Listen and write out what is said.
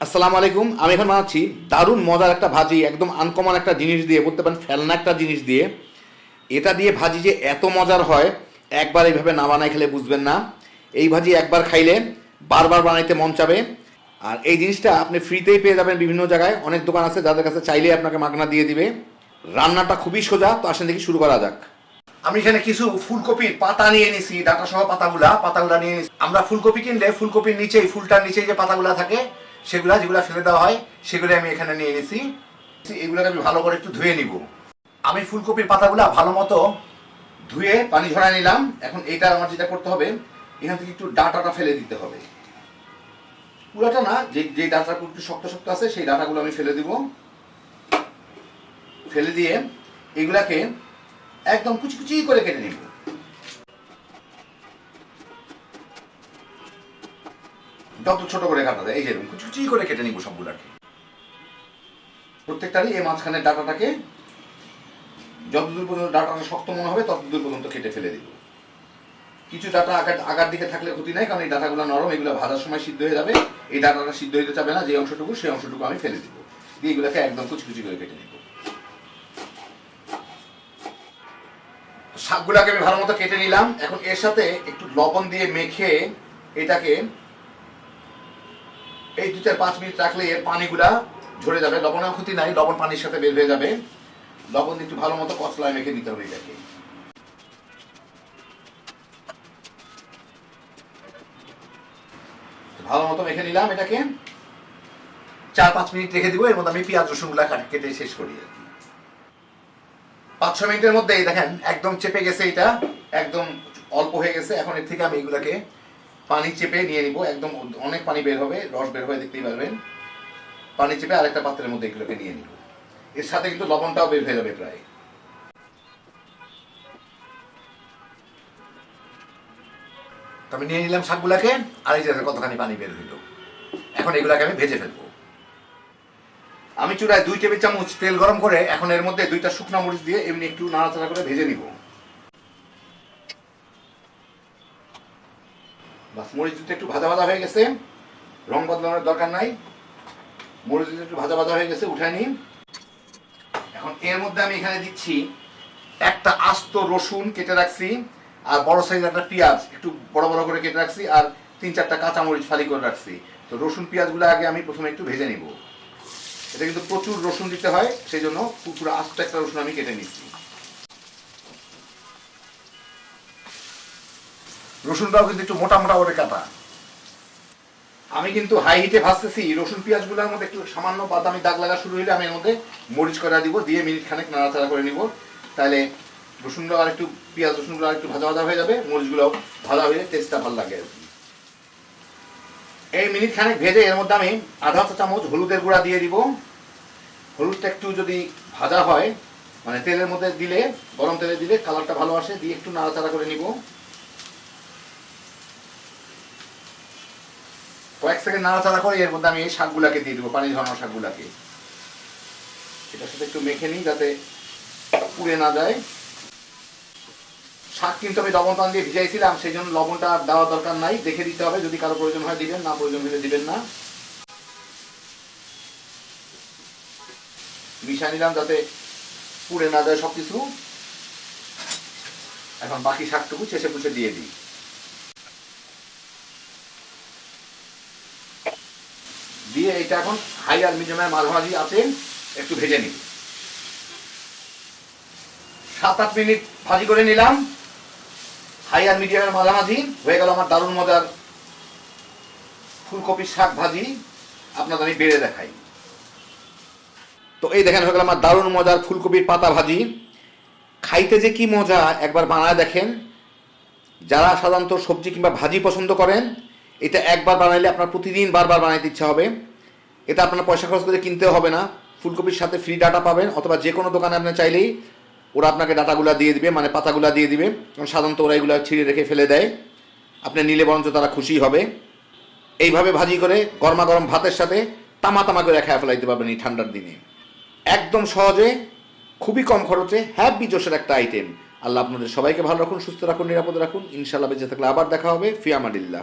আসসালামু আলাইকুম, আমি এখন বানাচ্ছি দারুণ মজার একটা ভাজি, একদম আনকমন একটা জিনিস দিয়ে, বলতে পারেন ফেলনা একটা জিনিস দিয়ে। এটা দিয়ে ভাজি যে এত মজার হয়, একবার এইভাবে না বানাই খেলে বুঝবেন না। এই ভাজি একবার খাইলে বারবার বানাইতে মন চাবে। আর এই জিনিসটা আপনি ফ্রিতেই পেয়ে যাবেন বিভিন্ন জায়গায়। অনেক দোকান আছে যাদের কাছে চাইলে আপনাকে মাগনা দিয়ে দিবে। রান্নাটা খুবই সোজা, তো আসেন দেখি শুরু করা যাক। আমি এখানে কিছু ফুলকপির পাতা নিয়ে নিছি ডাটা সহ পাতাগুলা পাতাগুলা নিয়ে আমরা ফুলকপি কিনলে ফুলকপির নিচেই, ফুলটার নিচেই যে পাতাগুলা থাকে সেগুলা যেগুলা ফেলে দেওয়া হয়, সেগুলো আমি এখানে নিয়ে নিছি। এগুলোকে আমি ভালো করে একটু ধুয়ে নিব। আমি ফুলকপির পাতাগুলো ভালো মতো ধুয়ে পানি ঝরায় নিলাম। এখন এটা আমার যেটা করতে হবে, এখান থেকে একটু ডাটাটা ফেলে দিতে হবে। পুরাটা না, যে যে ডাটা একটু শক্ত শক্ত আছে, সেই ডাটাগুলো আমি ফেলে দিব। ফেলে দিয়ে এগুলাকে একদম কুচি কুচি করে কেটে নিব। যত ছোট করে কাটা যায় এই যে এরকম করে কেটে নিব সবগুলাকে প্রত্যেকটারই এই মাঝখানের ডাটাটাকে যতদূর পর্যন্ত ডাটাটা শক্ত মনে হবে, ততদূর পর্যন্ত কেটে ফেলে দিব। কিছু ডাটা আগার আগার দিকে থাকলে ক্ষতি নাই, কারণ এই ডাটাগুলো নরম, এগুলো ভাজার সময় সিদ্ধ হয়ে যাবে। এই ডাটাটা সিদ্ধ হতে চাবে না, যে অংশটুকু, সেই অংশটুকু আমি ফেলে দিব। দিয়ে এগুলোকে একদম কুচি কুচি করে কেটে নিব। শাকগুলাকে আমি ভালো মতো কেটে নিলাম। এখন এর সাথে একটু লবণ দিয়ে মেখে এটাকে এই দু চার পাঁচ মিনিট রাখলে এর পানিগুলা ঝরে যাবে। লবণের ক্ষতি নাই, লবণ পানির সাথে বের হয়ে যাবে। লবণ একটু ভালো মতো কচলায় মেখে দিতে হবে এটাকে। ভালো মতো মেখে নিলাম এটাকে। চার পাঁচ মিনিট রেখে দিব, এর মধ্যে আমি পেঁয়াজ রসুনগুলা কেটে শেষ করি আর কি। পাঁচ ছ মিনিটের মধ্যেই দেখেন, একদম চেপে গেছে এটা। একদম অল্প হয়ে গেছে। এখন এর থেকে আমি এগুলাকে পানি চেপে নিয়ে নিব, একদম অনেক পানি বের হবে, রস বের হয়ে, দেখতেই পারবেন। পানি চেপে আরেকটা পাত্রের মধ্যে এগুলোকে নিয়ে নিব। এর সাথে কিন্তু লবণটাও বের হয়ে যাবে প্রায়। আমি নিয়ে নিলাম শাকগুলাকে, আর এই যে কতখানি পানি বের হইল। এখন এগুলাকে আমি ভেজে ফেলব। আমি চূড়ায় দুই টেবিল চামচ তেল গরম করে এখন এর মধ্যে দুইটা শুকনো মরিচ দিয়ে এমনি একটু নাড়াচাড়া করে ভেজে নিব। বাস, মরিচ দুটো একটু ভাজা ভাজা হয়ে গেছে। রং বদলানোর দরকার নাই। মরিচ দুটো একটু ভাজা ভাজা হয়ে গেছে, উঠায় নিন। এখন এর মধ্যে আমি এখানে দিচ্ছি একটা আস্ত রসুন কেটে রাখছি, আর বড় সাইজের একটা পেঁয়াজ, একটু বড় বড় করে কেটে রাখছি, আর তিন চারটা কাঁচা মরিচ ফালি করে রাখছি। তো রসুন পেঁয়াজগুলো আগে আমি প্রথমে একটু ভেজে নিব। এটা কিন্তু প্রচুর রসুন দিতে হয়, সেই জন্য পুরো আস্ত একটা রসুন আমি কেটে নিচ্ছি। রসুনটাও কিন্তু একটু মোটা মোটা করে কাটা। আমি কিন্তু হাই হিটে ভাজতেছি, রসুন, পেঁয়াজগুলোর মধ্যে একটু সামান্য বাদামি দাগ লাগা শুরু হলে আমি এর মধ্যে মরিচ করা দিব, দিয়ে মিনিট খানেক নাড়াচাড়া করে নিব। তাহলে রসুনগুলো আর একটু, পেঁয়াজ রসুনগুলো আর একটু ভাজা ভাজা হয়ে যাবে মরিচগুলো ভাজা হয়ে টেস্টটা ভালো লাগে এই মিনিট খানেক ভেজে এর মধ্যে আমি আধা চা চামচ হলুদের গুঁড়া দিয়ে দিব। হলুদটা একটু যদি ভাজা হয় মানে তেলের মধ্যে দিলে, গরম তেলে দিলে কালারটা ভালো আসে, দিয়ে একটু নাড়াচাড়া করে নিব। কয়েক সেকেন্ড নাড়াচাড়া করে এর মধ্যে আমি এই শাকগুলাকে দিয়ে দেবো পানি ঝরানো শাকগুলাকে। এটার সাথে একটু মেখে নিই যাতে পুড়ে না যায়। শাক কিন্তু আমি লবণ পান দিয়ে ভিজাইছিলাম সেই জন্য লবণটা দেওয়ার দরকার নাই। দেখে দিতে হবে, যদি কারও প্রয়োজন হয় দিবেন, না প্রয়োজন হলে দিবেন না। মিশা নিলাম যাতে পুড়ে না যায় সবকিছু। এখন বাকি শাকটুকু চেষে পুষে দিয়ে দিই। এটা এখন হাই আর মিডিয়ামের মাঝামাঝি আছে, একটু ভেজে নিই। সাত আট মিনিট ভাজি করে নিলাম। হাই আর মিডিয়ামের মাঝামাঝি, হয়ে গেল আমার দারুণ মজার ফুলকপির শাক ভাজি। আপনাদের আমি বেড়ে দেখাই। তো এই দেখেন, হয়ে গেল আমার দারুণ মজার ফুলকপির পাতা ভাজি। খাইতে যে কি মজা, একবার বানায় দেখেন। যারা সাধারণত সবজি কিংবা ভাজি পছন্দ করেন, এটা একবার বানাইলে আপনার প্রতিদিন বারবার বানাইতে ইচ্ছা হবে। এটা আপনার পয়সা খরচ করে কিনতেও হবে না। ফুলকপির সাথে ফ্রি ডাটা পাবেন, অথবা যে কোনো দোকানে আপনি চাইলেই ওরা আপনাকে ডাটাগুলা দিয়ে দিবে মানে পাতাগুলা দিয়ে দিবে। কারণ সাধারণত ওরা এগুলো ছিঁড়ে রেখে ফেলে দেয়। আপনি নিলে বরঞ্চ তারা খুশি হবে। এইভাবে ভাজি করে গরমা গরম ভাতের সাথে তামা তামা করে খেয়ে ফেলাইতে পারবেন এই ঠান্ডার দিনে। একদম সহজে, খুবই কম খরচে হ্যাপি জোশের একটা আইটেম আল্লাহ আপনাদের সবাইকে ভালো রাখুন, সুস্থ রাখুন, নিরাপদে রাখুন। ইনশাল্লাহ বেঁচে থাকলে আবার দেখা হবে। ফিয়ামাডিল্লাহ